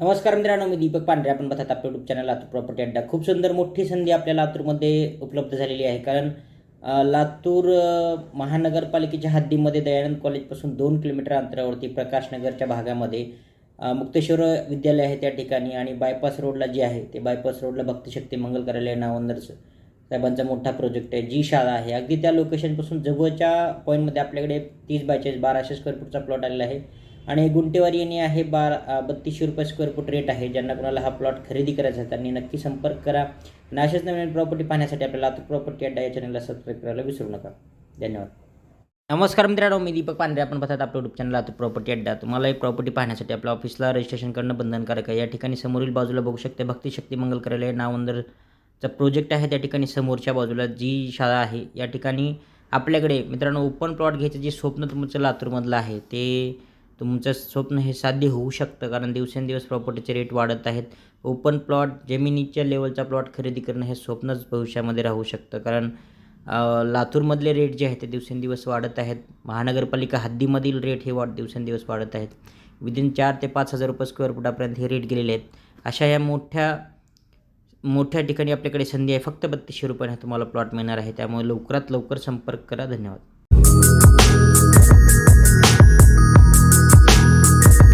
नमस्कार मित्रांनो मी दीपक पांढरे. आपण बघतात आपल्या युट्यूब चॅनल लातूर प्रॉपर्टी अड्डा खूप सुंदर मोठी संधी आपल्या लातूरमध्ये उपलब्ध झालेली आहे. कारण लातूर महानगरपालिकेच्या हद्दीमध्ये दयानंद कॉलेजपासून दोन किलोमीटर अंतरावरती प्रकाशनगरच्या भागामध्ये मुक्तेश्वर विद्यालय आहे त्या ठिकाणी आणि बायपास रोडला जे आहे ते बायपास रोडला भक्तशक्ती मंगल कार्यालय नावंदर साहेबांचा मोठा प्रोजेक्ट आहे. जी शाळा आहे. अगदी त्या लोकेशनपासून जवळच्या पॉईंटमध्ये आपल्याकडे तीस बायचाळीस बाराशे स्क्वेअर फूटचा प्लॉट आलेला आहे. आणि गुंटेवारी यांनी आहे बारा बत्तीसशे रुपये स्क्वेअर फूट रेट आहे. ज्यांना कोणाला हा प्लॉट खरेदी करायचा आहे त्यांनी नक्की संपर्क करा. आणि अशाच नवीन प्रॉपर्टी पाहण्यासाठी आपल्याला लातूर प्रॉपर्टी अड्डा या चॅनलला सबस्क्राईब करायला विसरू नका. धन्यवाद. नमस्कार मित्रांनो मी दीपक पांढरे. आपण बघतात आपल्या युट्यूब चॅनल लातूर प्रॉपर्टी अड्डा तुम्हाला एक प्रॉपर्टी पाहण्यासाठी आपल्या ऑफिसला रजिस्ट्रेशन करणं बंधनकारक आहे. या ठिकाणी समोरील बाजूला बघू शकते भक्ती शक्ती मंगल कार्यालय नावंदरचा प्रोजेक्ट आहे. त्या ठिकाणी समोरच्या बाजूला जी शाळा आहे या ठिकाणी आपल्याकडे मित्रांनो ओपन प्लॉट घ्यायचं जे स्वप्न तुमचं लातूरमधलं आहे ते तुमचं स्वप्न हे साध्य होऊ शकतं कारण दिवसेंदिवस प्रॉपर्टीचे रेट वाढत आहेत. ओपन प्लॉट जमिनीच्या लेवलचा प्लॉट खरेदी करणं हे स्वप्नच भविष्यामध्ये राहू शकतं. कारण लातूरमधले रेट जे आहेत ते दिवसेंदिवस वाढत आहेत. महानगरपालिका हद्दीमधील रेट हे वाढ दिवसेंदिवस वाढत आहेत. विदिन चार ते पाच हजार रुपये स्क्वेअर फुटापर्यंत हे रेट गेलेले आहेत. अशा या मोठ्या मोठ्या ठिकाणी आपल्याकडे संधी आहे. फक्त बत्तीसशे रुपयाने तुम्हाला प्लॉट मिळणार आहे. त्यामुळे लवकरात लवकर संपर्क करा. धन्यवाद.